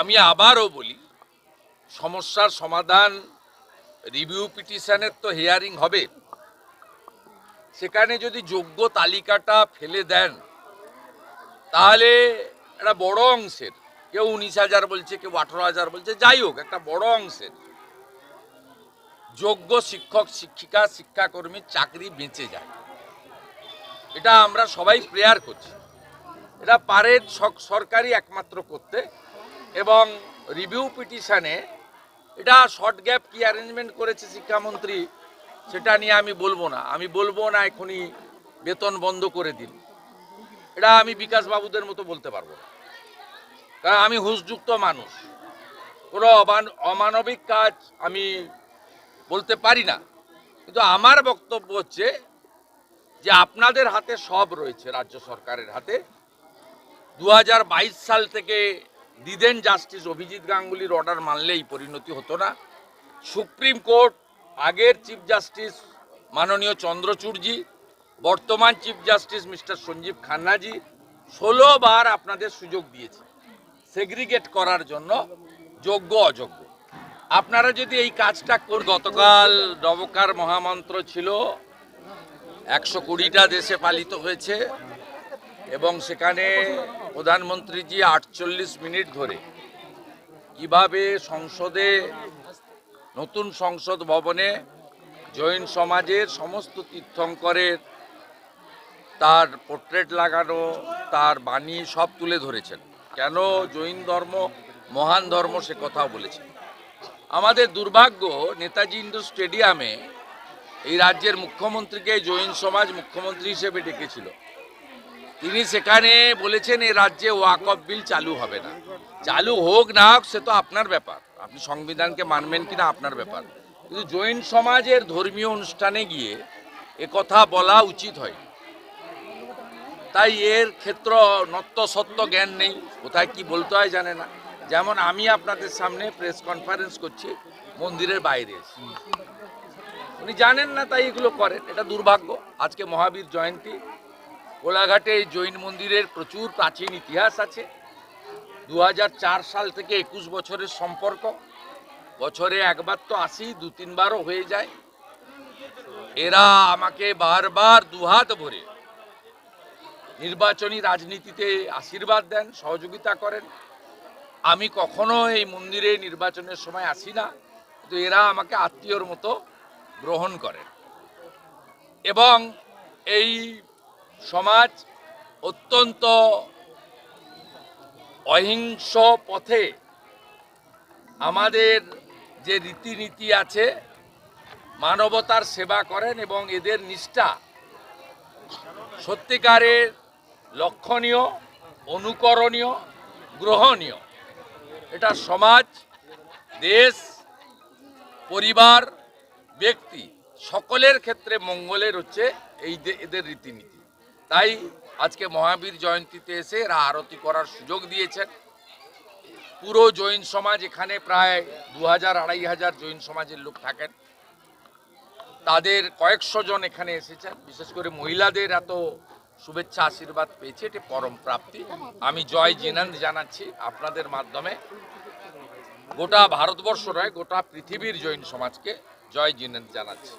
আমি আবারও বলি, সমস্যার সমাধান রিভিউ পিটিশনের তো হিয়ারিং হবে। সেখানে যদি যোগ্য তালিকাটা ফেলে দেন, তাহলে একটা বড় অংশের, কেউ উনিশ হাজার বলছে, কেউ আঠারো হাজার বলছে, যাই হোক, একটা বড় অংশের যোগ্য শিক্ষক, শিক্ষিকা শিক্ষাকর্মীর চাকরি বেঁচে যায়। এটা আমরা সবাই প্রেয়ার করছি। এটা পারে সরকারই একমাত্র করতে এবং রিভিউ পিটিশানে এটা শর্ট গ্যাপ কি অ্যারেঞ্জমেন্ট করেছে শিক্ষামন্ত্রী, সেটা নিয়ে আমি বলব না। আমি বলব না এখনই বেতন বন্ধ করে দিন। এটা আমি বিকাশ বাবুদের মতো বলতে পারব না। কারণ আমি হুঁশযুক্ত মানুষ। কোনো অমান- অমানবিক কাজ আমি বলতে পারি না। কিন্তু আমার বক্তব্য হচ্ছে যে আপনাদের হাতে সব রয়েছে রাজ্য সরকারের হাতে। দু হাজার বাইশ সাল থেকে দিদেন জাস্টিস অভিজিৎ গাঙ্গুলির অর্ডার মানলেই পরিণতি হতো না। সুপ্রিম কোর্ট আগের চিফ জাস্টিস মাননীয় চন্দ্রচূড়জি, বর্তমান চিফ জাস্টিস মিস্টার সঞ্জীব খান্নাজি, ষোলো বার আপনাদের সুযোগ দিয়েছে। সেগ্রিগেট করার জন্য যোগ্য, অযোগ্য। আপনারা যদি এই কাজটা কর গতকাল নবকার মহামন্ত্র ছিল, একশো কুড়িটা দেশে পালিত হয়েছে। এবং সেখানে প্রধানমন্ত্রীজি আটচল্লিশ মিনিট ধরে কীভাবে সংসদে, নতুন সংসদ ভবনে জৈন সমাজের সমস্ত তীর্থঙ্করের তার পোর্ট্রেট লাগানো, তার বাণী সব তুলে ধরেছেন। কেন জৈন ধর্ম, মহান ধর্ম সে কথাও বলেছেন। আমাদের দুর্ভাগ্য, নেতাজি ইন্ডোর স্টেডিয়ামে এই রাজ্যের মুখ্যমন্ত্রীকে জৈন সমাজ মুখ্যমন্ত্রী হিসেবে ডেকেছিল। তিনি সেখানে বলেছেন এই রাজ্যে ওয়াকফ বিল চালু হবে না। চালু হোক না হোক, সে তো আপনার ব্যাপার। আপনি সংবিধানকে মানবেন কিনা আপনার ব্যাপার। কিন্তু জৈন সমাজের ধর্মীয় অনুষ্ঠানে গিয়ে এ কথা বলা উচিত হয় তাই এর ক্ষেত্র নত্য সত্য জ্ঞান নেই। কোথায় কি বলতে হয় জানে না। যেমন আমি আপনাদের সামনে প্রেস কনফারেন্স করছি, মন্দিরের বাইরে উনি জানেন না তাই এগুলো করেন। এটা দুর্ভাগ্য। আজকে মহাবীর জয়ন্তী। কোলাঘাটে জৈন মন্দিরের প্রচুর প্রাচীন ইতিহাস আছে। দু হাজার চার সাল থেকে একুশ বছরের সম্পর্ক। বছরে একবার তো আসি, দু তিনবারও হয়ে যায়। এরা আমাকে বারবার দুহাত ভরে নির্বাচনী রাজনীতিতে আশীর্বাদ দেন, সহযোগিতা করেন। আমি কখনো এই মন্দিরে নির্বাচনের সময় আসি না, কিন্তু এরা আমাকে আত্মীয়র মতো গ্রহণ করেন। এবং এই সমাজ অত্যন্ত অহিংস পথে আমাদের যে রীতিনীতি আছে, মানবতার সেবা করেন এবং এদের নিষ্ঠা সত্যিকারের লক্ষণীয়, অনুকরণীয়, গ্রহণীয়। এটা সমাজ, দেশ, পরিবার, ব্যক্তি, সকলের ক্ষেত্রে মঙ্গলের হচ্ছে এই এদের রীতিনীতি। তাই আজকে মহাবীর জয়ন্তীতে এসে এরা আরতি করার সুযোগ দিয়েছেন। পুরো জৈন সমাজ এখানে প্রায় দু হাজার, আড়াই হাজার জৈন সমাজের লোক থাকেন। তাদের কয়েকশো জন এখানে এসেছেন। বিশেষ করে মহিলাদের এত শুভেচ্ছা, আশীর্বাদ পেয়েছে, এটি পরম প্রাপ্তি। আমি জয় জিনান্দ জানাচ্ছি আপনাদের মাধ্যমে। গোটা ভারতবর্ষ নয়, গোটা পৃথিবীর জৈন সমাজকে জয় জিনান্দ জানাচ্ছি।